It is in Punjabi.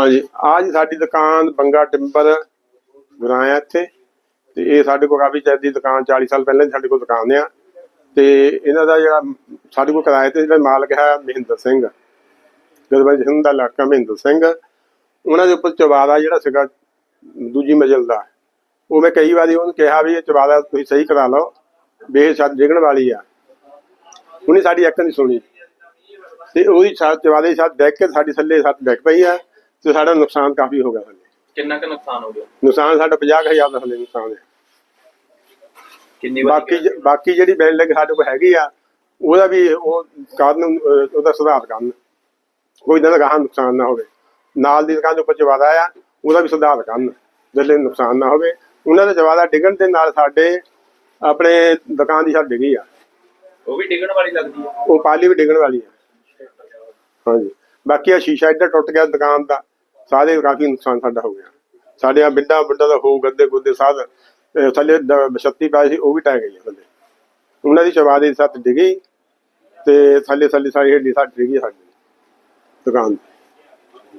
ਹਾਂਜੀ। ਆ ਜੀ ਸਾਡੀ ਦੁਕਾਨ ਬੰਗਾ ਟਿੰਬਰ ਗੁਰਾਇਆ ਇੱਥੇ। ਤੇ ਇਹ ਸਾਡੇ ਕੋਲ ਕਾਫੀ ਚਿਰ ਦੀ ਦੁਕਾਨ 40 ਸਾਲ ਪਹਿਲਾਂ ਦੀ ਸਾਡੇ ਕੋਲ ਦੁਕਾਨ ਆ। ਤੇ ਇਹਨਾਂ ਦਾ ਜਿਹੜਾ ਸਾਡੇ ਕੋਲ ਕਿਰਾਏ ਤੇ ਜਿਹੜਾ ਮਾਲਕ ਹੈ ਮਹਿੰਦਰ ਸਿੰਘ। ਗਦਵੰਜ ਸਿੰਘ ਦਾ ਇਲਾਕਾ ਮਹਿੰਦਰ ਸਿੰਘ। ਉਹਨਾਂ ਦੇ ਉੱਪਰ ਚਵਾਦਾ ਜਿਹੜਾ ਸੀਗਾ ਦੂਜੀ ਮੰਜ਼ਿਲ ਦਾ। ਉਹ ਮੈਂ ਕਈ ਵਾਰੀ ਉਹਨੂੰ ਕਿਹਾ ਵੀ ਇਹ ਚਵਾਦਾ ਤੁਸੀਂ ਸਹੀ ਕਰਾ ਲਓ, ਵੀ ਇਹ ਵਾਲੀ ਆ। ਉਹਨੇ ਸਾਡੀ ਇੱਕ ਨਹੀਂ ਸੁਣੀ। ਤੇ ਉਹਦੀ ਛੱਤ ਚਵਾਦੇ ਦੀ ਛੱਤ ਡਿੱਗ ਕੇ ਸਾਡੀ ਥੱਲੇ ਛੱਤ ਡਿੱਗ ਪਈ ਆ। ਤੇ ਸਾਡਾ ਨੁਕਸਾਨ ਕਾਫੀ ਹੋ ਗਿਆ ਥੱਲੇ ਕਿੰਨਾ ਕੁ ਨੁਕਸਾਨ ਹੋ ਗਿਆ? ਨੁਕਸਾਨ ਸਾਡਾ 50000 ਦਾ ਥੱਲੇ ਨੁਕਸਾਨ ਹੈ ਕਿੰਨੀ ਵਾਰੀ ਬਾਕੀ ਜ- ਬਾਕੀ ਜਿਹੜੀ ਬਿਲਡਿੰਗ ਸਾਡੇ ਕੋਲ ਹੈਗੀ ਆ ਉਹਦਾ ਵੀ ਉਹ ਕਾਰਨ ਅਹ, ਉਹਦਾ ਸੁਧਾਰ ਕਰਨ। ਕੋਈ ਦਿਨ ਗਾਹਾਂ ਨੁਕਸਾਨ ਨਾ ਹੋਵੇ। ਨਾਲ ਦੀ ਦੁਕਾਨ ਦੇ ਉੱਪਰ ਚਵਾਦਾ ਆ ਉਹਦਾ ਵੀ ਸੁਧਾਰ ਕਰਨ। ਜਿਹੜੇ ਨੁਕਸਾਨ ਨਾ ਹੋਵੇ। ਉਹਨਾਂ ਦਾ ਚਵਾਦਾ ਡਿੱਗਣ ਦੇ ਨਾਲ ਸਾਡੇ ਆਪਣੇ ਦੁਕਾਨ ਦੀ ਛੱਤ ਡਿੱਗੀ ਆ। ਉਹ ਵੀ ਡਿੱਗਣ ਵਾਲੀ ਲੱਗਦੀ ਹੈ ਉਹ ਪਾਲੀ ਵੀ ਡਿੱਗਣ ਵਾਲੀ ਆ। ਹਾਂਜੀ। ਬਾਕੀ ਆ ਸ਼ੀਸ਼ਾ ਇੱਧਰ ਟੁੱਟ ਗਿਆ ਦੁਕਾਨ ਦਾ। ਸਾਰੇ ਕਾਫੀ ਨੁਕਸਾਨ ਸਾਡਾ ਹੋ ਗਿਆ। ਸਾਡੇ ਆ ਬਿੱਡਾ ਬਿੱਡਾ ਦਾ ਹੋ ਗੱਦੇ ਗੁੱਦੇ ਸਾਧ ਥੱਲੇ ਛੱਤੀ ਪਾਈ ਸੀ, ਉਹ ਵੀ ਟਹਿ ਗਈ ਥੱਲੇ। ਉਹਨਾਂ ਦੀ ਚਵਾਦੇ ਦੀ ਸੱਤ ਡਿੱਗੀ ਤੇ ਥੱਲੇ ਥੱਲੇ ਸਾਰੀ ਹੱਡੀ ਸੱਤ ਡਿੱਗੀ ਸਾਡੀ ਦੁਕਾਨ